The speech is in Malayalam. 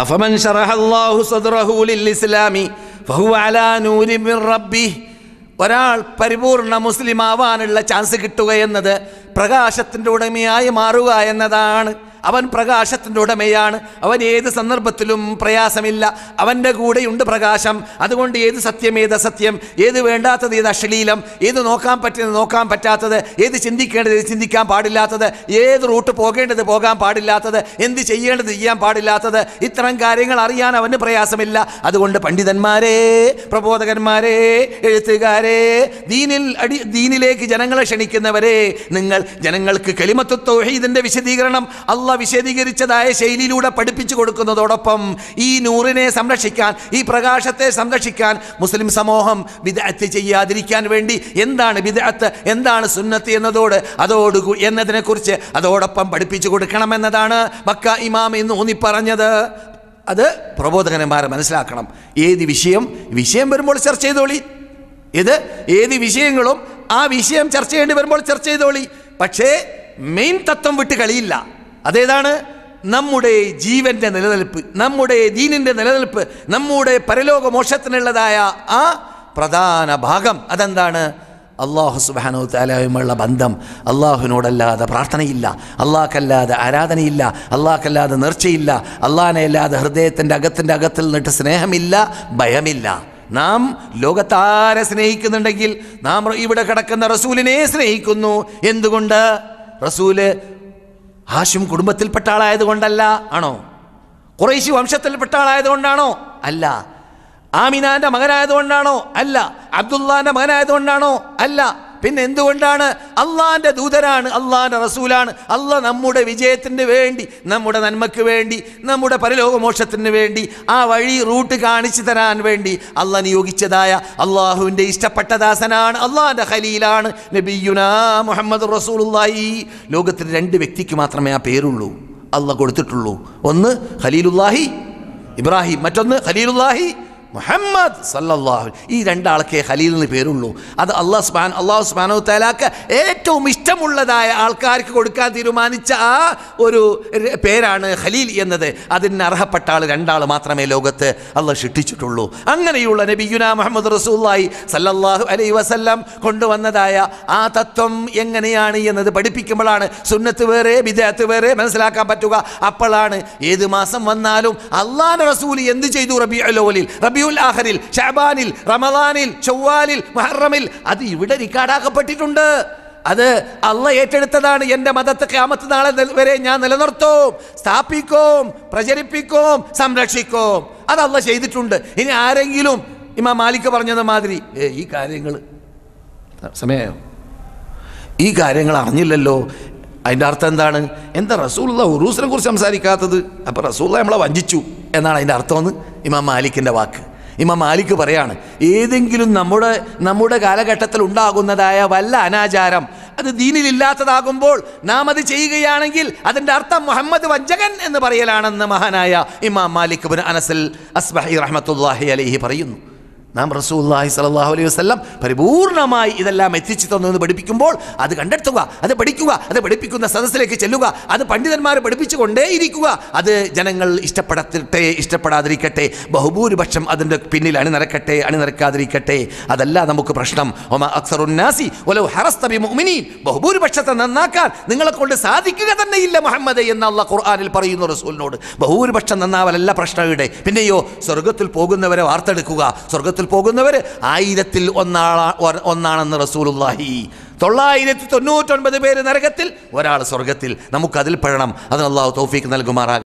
അഫമൻ ഷറഹല്ലാഹു സദറഹു ലിൽ ഇസ്ലാമി ഫഹുവ അലാ നൂരി മിർ റബ്ബി ഒരാൾ പരിപൂർണ മുസ്ലിം ആവാനുള്ള ചാൻസ് കിട്ടുക എന്നത് പ്രകാശത്തിന്റെ ഉടമയായി മാറുക എന്നതാണ്. അവൻ പ്രകാശത്തിന്റെ ഉടമയാണ്. അവൻ ഏത് സന്ദർഭത്തിലും പ്രയാസമില്ല. അവന്റെ കൂടെയുണ്ട് പ്രകാശം. അതുകൊണ്ട് ഏത് സത്യം ഏത് അസത്യം? ഏത് വേണ്ടാത്തത് ഏത് അശ്ലീലം? ഏത് നോക്കാൻ പറ്റുന്നത് നോക്കാൻ പറ്റാത്തത്? ഏത് ചിന്തിക്കേണ്ടത് ഏത് ചിന്തിക്കാൻ പാടില്ലാത്തത്? ഏത് റൂട്ട് പോകേണ്ടത് പോകാൻ പാടില്ലാത്തത്? എന്ത് ചെയ്യേണ്ടത് ചെയ്യാൻ പാടില്ലാത്തത്? ഇത്തരം കാര്യങ്ങൾ അറിയാൻ അവന് പ്രയാസമില്ല. അതുകൊണ്ട് പണ്ഡിതന്മാരെ പ്രബോധകന്മാരെ എഴുത്തുകാരെ ദീനിൽ അടി ദീനിലേക്ക് ജനങ്ങളെ ക്ഷണിക്കുന്നവരെ നിങ്ങൾ ജനങ്ങൾക്ക് കെളിമത്തു തൗഹീദിന്റെ വിശദീകരണം അള്ള വിശദീകരിച്ചതായ ശൈലിയിലൂടെ പഠിപ്പിച്ചു കൊടുക്കുന്നതോടൊപ്പം ഈ നൂറിനെ സംരക്ഷിക്കാൻ ഈ പ്രകാശത്തെ സംരക്ഷിക്കാൻ മുസ്ലിം സമൂഹം വിദഗ്ധ ചെയ്യാതിരിക്കാൻ വേണ്ടി എന്താണ് വിദഗ്ധ എന്താണ് സുന്നത്ത് എന്നതോട് അതോട് എന്നതിനെക്കുറിച്ച് അതോടൊപ്പം പഠിപ്പിച്ചു കൊടുക്കണമെന്നതാണ് മക്ക ഇമാം എന്ന് ഊന്നിപ്പറഞ്ഞത്. അത് പ്രബോധകന്മാരെ മനസ്സിലാക്കണം. ഏത് വിഷയം വിഷയം വരുമ്പോൾ ചർച്ച ചെയ്തോളി. ഇത് ഏത് വിഷയങ്ങളും ആ വിഷയം ചർച്ച ചെയ്യേണ്ടി വരുമ്പോൾ ചർച്ച ചെയ്തോളി. പക്ഷേ മെയിൻ തത്വം വിട്ട് കളിയില്ല. അതേതാണ്? നമ്മുടെ ജീവന്റെ നിലനിൽപ്പ് നമ്മുടെ ദീനിന്റെ നിലനിൽപ്പ് നമ്മുടെ പരലോക മോക്ഷത്തിനുള്ളതായ ആ പ്രധാന ഭാഗം. അതെന്താണ്? അള്ളാഹു സുബാനോ താലായുമുള്ള ബന്ധം. അള്ളാഹുവിനോടല്ലാതെ പ്രാർത്ഥനയില്ല. അള്ളാഹ്ക്കല്ലാതെ ആരാധനയില്ല. അള്ളാഹ്ക്കല്ലാതെ നേർച്ചയില്ല. അള്ളാഹിനെ അല്ലാതെ ഹൃദയത്തിന്റെ അകത്തിന്റെ അകത്തിൽ നിന്നിട്ട് സ്നേഹമില്ല ഭയമില്ല. നാം ലോകത്താരെ സ്നേഹിക്കുന്നുണ്ടെങ്കിൽ നാം ഇവിടെ കിടക്കുന്ന റസൂലിനെ സ്നേഹിക്കുന്നു. എന്തുകൊണ്ട്? റസൂൽ ഹാഷിം കുടുംബത്തിൽപ്പെട്ട ആളായത് കൊണ്ടല്ല ആണോ? കുറേശി വംശത്തിൽപ്പെട്ട ആളായത് കൊണ്ടാണോ അല്ല. ആമിനാന്റെ മകനായതുകൊണ്ടാണോ? അല്ല. അബ്ദുല്ലാന്റെ മകനായതുകൊണ്ടാണോ? അല്ല. പിന്നെ എന്തുകൊണ്ടാണ് അള്ളാന്റെ ദൂതരാണ് അള്ളാന്റെ റസൂലാണ്? അല്ല നമ്മുടെ വിജയത്തിന് വേണ്ടി നമ്മുടെ നന്മയ്ക്ക് വേണ്ടി നമ്മുടെ പരലോകമോക്ഷത്തിന് വേണ്ടി ആ വഴി റൂട്ട് കാണിച്ചു തരാൻ വേണ്ടി അല്ല നിയോഗിച്ചതായ അള്ളാഹുവിന്റെ ഇഷ്ടപ്പെട്ട ദാസനാണ് അള്ളാന്റെ ഖലീലാണ് നബിയുനാ മുഹമ്മദ് റസൂലുള്ളാഹി. ലോകത്തിൽ രണ്ട് വ്യക്തിക്ക് മാത്രമേ ആ പേരുള്ളൂ അള്ള കൊടുത്തിട്ടുള്ളൂ. ഒന്ന് ഖലീലുല്ലാഹി ഇബ്രാഹിം മറ്റൊന്ന് ഖലീലുല്ലാഹി മുഹമ്മദ് സല്ലല്ലാഹു ഈ രണ്ടാൾക്കേ ഖലീൽ എന്ന് പേരുള്ളൂ. അത് അള്ളാഹ് സുബാൻ അള്ളാഹു സുബാനോ തലാക്ക് ഏറ്റവും ഇഷ്ടമുള്ളതായ ആൾക്കാർക്ക് കൊടുക്കാൻ തീരുമാനിച്ച ആ ഒരു പേരാണ് ഖലീൽ എന്നത്. അതിന് അർഹപ്പെട്ട ആൾ രണ്ടാൾ മാത്രമേ ലോകത്ത് അള്ളാഹ് ഷിട്ടിച്ചിട്ടുള്ളൂ അങ്ങനെയുള്ള നബിയുന മുഹമ്മദ് റസൂല്ലായി സല്ലല്ലാഹു അലൈ വസല്ലം കൊണ്ടുവന്നതായ ആ തത്വം എങ്ങനെയാണ് എന്നത് പഠിപ്പിക്കുമ്പോഴാണ് സുന്നത്ത് വേറെ വിദേഹത്ത് വേറെ മനസ്സിലാക്കാൻ പറ്റുക. അപ്പോഴാണ് ഏത് മാസം വന്നാലും അള്ളാഹ് റസൂൽ എന്ത് ചെയ്തു? റബി അലോലിൽ റബിയുൽ ആഹറിൽ ഷാബാനിൽ റമദാനിൽ ചൊവ്വാലിൽ മഹറമിൽ. അത് ഇവിടെ റിക്കാർഡാക്കപ്പെട്ടിട്ടുണ്ട് അത് അള്ള ഏറ്റെടുത്തതാണ്. എന്റെ മതത്തെ ക്യാമത്ത് നാളെ വരെ ഞാൻ നിലനിർത്തും. സ്ഥാപിക്കും പ്രചരിപ്പിക്കും സംരക്ഷിക്കും. അത് അള്ള ചെയ്തിട്ടുണ്ട്. ഇനി ആരെങ്കിലും ഇമാ മാലിക് പറഞ്ഞത് മാതിരി ഈ കാര്യങ്ങൾ സമയോ ഈ കാര്യങ്ങൾ അറിഞ്ഞില്ലല്ലോ. അതിന്റെ അർത്ഥം എന്താണ്? എന്താ റസൂള്ള ഉറൂസിനെ കുറിച്ച് സംസാരിക്കാത്തത്? അപ്പോൾ റസൂള്ള നമ്മളെ വഞ്ചിച്ചു എന്നാണ് അതിന്റെ അർത്ഥമെന്ന് ഇമാം മാലിക്കിന്റെ വാക്ക്. ഇമാം മാലിക് പറയാണ് ഏതെങ്കിലും നമ്മുടെ നമ്മുടെ കാലഘട്ടത്തിൽ ഉണ്ടാകുന്നതായ വല്ല അനാചാരം അത് ദീനിലില്ലാത്തതാകുമ്പോൾ നാം അത് ചെയ്യുകയാണെങ്കിൽ അതിന്റെ അർത്ഥം മുഹമ്മദ് വഞ്ചകൻ എന്ന് പറയലാണെന്ന് മഹാനായ ഇമാം മാലിക് അനസൽ അസ്ബഹി റഹ്മത്തുല്ലാഹി അലൈഹി പറയുന്നു. നാം റസൂല്ലാഹി സലാഹു അലൈഹി വസ്ലം പരിപൂർണമായി ഇതെല്ലാം എത്തിച്ചു തന്നു എന്ന് പഠിപ്പിക്കുമ്പോൾ അത് കണ്ടെത്തുക അത് പഠിക്കുക അത് പഠിപ്പിക്കുന്ന സദസ്സിലേക്ക് ചെല്ലുക അത് പണ്ഡിതന്മാർ പഠിപ്പിച്ചു കൊണ്ടേയിരിക്കുക അത് ജനങ്ങൾ ഇഷ്ടപ്പെടത്തിട്ടെ ഇഷ്ടപ്പെടാതിരിക്കട്ടെ ബഹുഭൂരിപക്ഷം അതിന്റെ പിന്നിൽ അണിനിരക്കട്ടെ അണിനിരക്കാതിരിക്കട്ടെ അതല്ല നമുക്ക് പ്രശ്നം. ഒമ അക്സറുന്നാസി ഒലോ ഹറസ്ത ബി മുഅ്മിനീൻ ബഹുഭൂരിപക്ഷത്തെ നന്നാക്കാൻ നിങ്ങളെ കൊണ്ട് സാധിക്കുക തന്നെ ഇല്ല മുഹമ്മദ് എന്ന് ഖുർആനിൽ പറയുന്നു റസൂലിനോട്. ബഹുഭൂരിപക്ഷം നന്നാവലല്ല പ്രശ്നം ഇവിടെ പിന്നെയോ സ്വർഗത്തിൽ പോകുന്നവരെ വാർത്തെടുക്കുക സ്വർഗത്തിൽ പോകുന്നവർ ആയിരത്തിൽ ഒന്നാളാ ഒന്നാണെന്ന് റസൂലുള്ളാഹി. തൊള്ളായിരത്തി തൊണ്ണൂറ്റൊൻപത് പേര് നരകത്തിൽ ഒരാൾ സ്വർഗത്തിൽ നമുക്കതിൽ പെടണം. അതിന് അള്ളാഹു തൗഫീക്ക് നൽകുമാറാകും